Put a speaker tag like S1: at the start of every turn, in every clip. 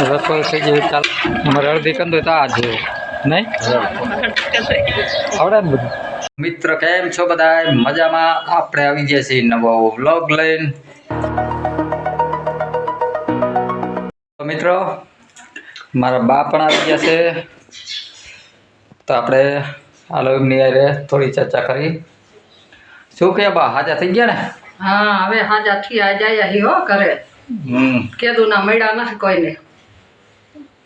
S1: રસોઈ થઈ ગઈ. ચાલ અમારે અડધી કંદો તો આ જોઈએ નહીં? આવડે ને બધું. મિત્ર કેમ છો બધા મજામાં? આપણે આવી ગયા છીએ નવો વ્લોગ લઈને. તો મિત્રો મારા બા પણ આવી ગયા છે. તો આપણે હાલો એમની હારે થોડી ચર્ચા કરી. શું કે બા હાજા થઈ ગયા ને?
S2: હા હવે હાજા આ જાય હો કરે
S1: હમ.
S2: કેદું ના મળ્યા નથી કોઈને.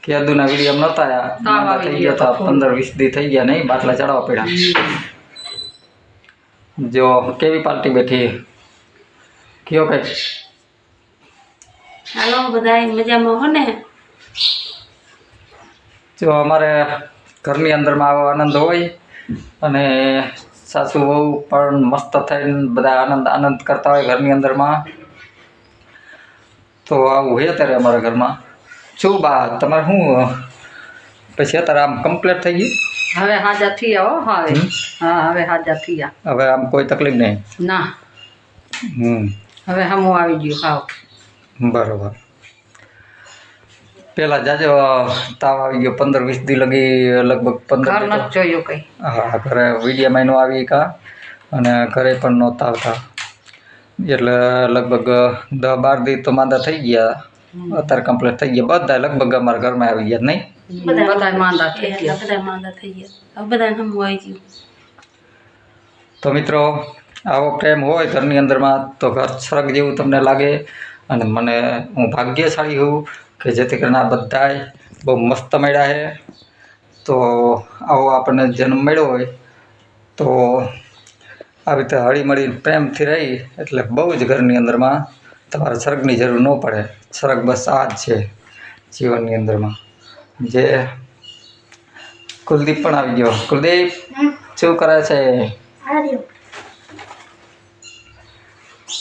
S1: કેદુના વીડિયો નહોતા આયા.
S2: તાવ
S1: માંદા
S2: આવી
S1: થઈ
S2: ગયા
S1: હતા પંદર વીસ દી થઈ ગયા નહીં બાટલા ચડાવવા પડ્યા. જો કેવી પાર્ટી બેઠી? કયો કઈ?
S3: હાલો બધા મજામાં હો ને
S1: જો અમારે ઘરની અંદરમાં આવો આનંદ હોય અને સાસુ બહુ પણ મસ્ત થઈને બધા આનંદ આનંદ કરતા હોય ઘરની અંદરમાં. તો આવું હોય અત્યારે અમારા ઘરમાં. શું બા તમારે શું પછી અત્યારે આમ કમ્પ્લીટ થઈ ગયું?
S2: હવે હાજા થઈ આવો હવે. હા હવે હાજા આ
S1: હવે આમ કોઈ તકલીફ નહીં?
S2: ના.
S1: હમ.
S2: હવે હમું આવી ગયું હાવ.
S1: બરોબર. પેલા જાજો તાવ આવી ગયો પંદર વીસ દી લગી લગભગ પંદર
S2: ઘર નથી જોયું કઈ.
S1: હા ઘરે વિડીયોમાં નો આવી કા? અને ઘરે પણ નહોતા આવતા. એટલે લગભગ દસ બાર દી તો માંદા થઈ ગયા. અત્યારે કમ્પ્લીટ થઈ ગયા. બધા લગભગ અમારા ઘરમાં આવી ગયા નહીં.
S2: બધા માંદા થઈ ગયા.
S3: બધા માંદા થઈ ગયા. બધા આવી ગયું.
S1: તો મિત્રો આવો પ્રેમ હોય ઘરની અંદરમાં તો ઘર સરગ જેવું તમને લાગે. અને મને હું ભાગ્યશાળી હોઉં કે જેથી કરીને આ બધાય બહુ મસ્ત મળ્યા છે. તો આવો આપણને જન્મ મળ્યો હોય તો આવી રીતે હળીમળી પ્રેમથી રહી એટલે બહુ જ ઘરની અંદરમાં તમારે સ્વર્ગની જરૂર ન પડે. સ્વર્ગ બસ આ જ છે જીવનની અંદરમાં. જે કુલદીપ પણ આવી ગયો. કુલદીપ શું કરે છે?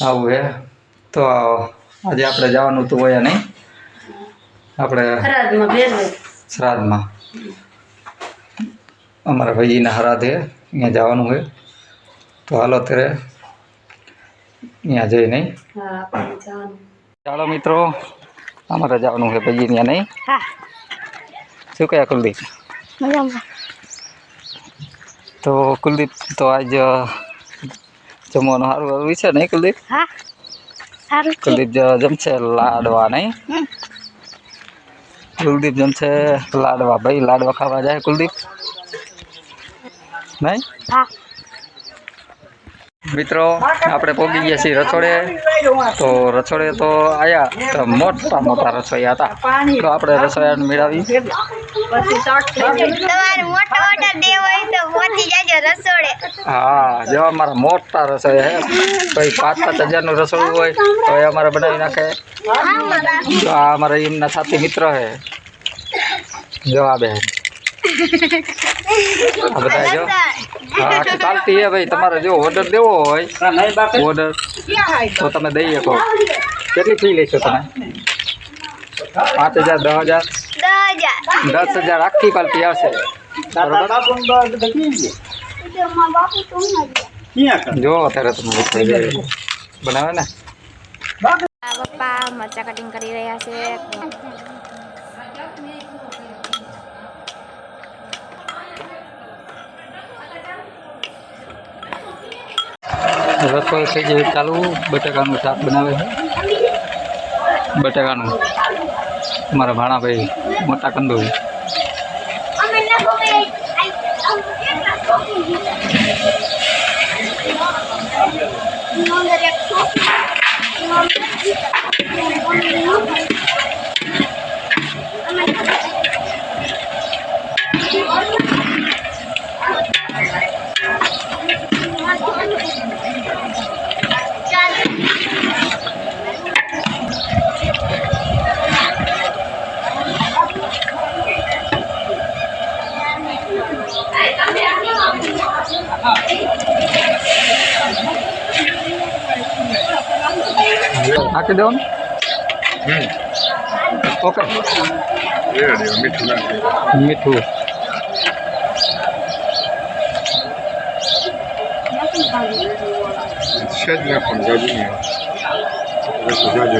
S1: આવું હે? તો આજે આપણે જવાનું હતું હોય નહીં. આપણે શ્રાદ્ધમાં. અમારા ભાઈના હરાધે અહીંયા જવાનું હોય તો હાલો ત્યારે અહીંયા જઈ નહીં. ચાલો મિત્રો અમારે જવાનું છે ભાઈ ત્યાં નહીં. શું કહ્યા કુલદીપ? તો કુલદીપ તો આજ જમવાનું સારું સારું છે નહીં કુલદીપ? કુલદીપ જમશે લાડવા નહીં? કુલદીપ જમશે લાડવા. ભાઈ લાડવા ખાવા જાય કુલદીપ? નહીં?
S3: હા.
S1: મિત્રો આપણે પહોંચી ગયા છીએ રસોડે. તો રસોડે તો આયા તો મોટા મોટા રસોઈયા હતા. તો આપણે રસોઈયાને મેળવી.
S2: પછી શાક થઈ ગયું.
S4: તમારે મોટો ઓર્ડર દેવો હોય તો પહોંચી જાજો રસોડે.
S1: હા જો અમારા મોટા રસોઈ હે. કોઈ પાંચ પાંચ હજારનું રસોડું હોય તો એ અમારે બનાવી નાખે. તો આ અમારા એમના સાથી મિત્ર હે. જો આ બેન. આ બધા જો. હા આખી ચાલતી હે ભાઈ. તમારે જો ઓર્ડર દેવો હોય ઓર્ડર તો તમે દઈ શકો. કેટલી ફી લેશો તમે? પાંચ હજાર, દસ હજાર?
S4: દસ હજાર
S1: દસ હજાર આખી પાલટી આવશે. બરોબર? જો, અત્યારે તમે બધું બનાવે ને?
S4: પપ્પા મરચા કટિંગ કરી રહ્યા છે.
S1: રસોઈ થઈ ગઈ ચાલુ બટાકાનું શાક બનાવે છે. બટાકાનું. મારા ભાણાભાઈ મોટા કંદોરી નાખી દો ને ઓકે મીઠું
S5: સહેજ ના પણ જાજુ નહીં. જાજુ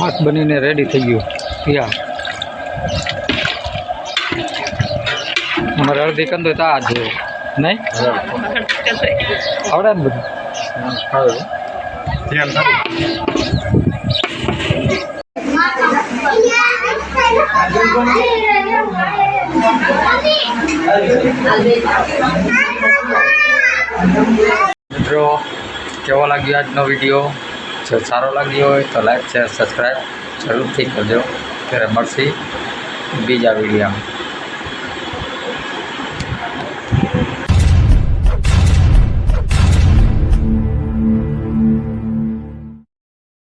S1: શાક બનીને રેડી થઈ ગયું. પિયા અમારે અડધી કંદો તો આ જ નહીં? આવડે ને બધું? મિત્રો કેવો લાગ્યો આજનો વીડિયો જો સારો લાગ્યો હોય તો લાઈક શેર સબસ્ક્રાઈબ જરૂરથી કરજો. ત્યારે મળશે બીજા વિડીયોમાં.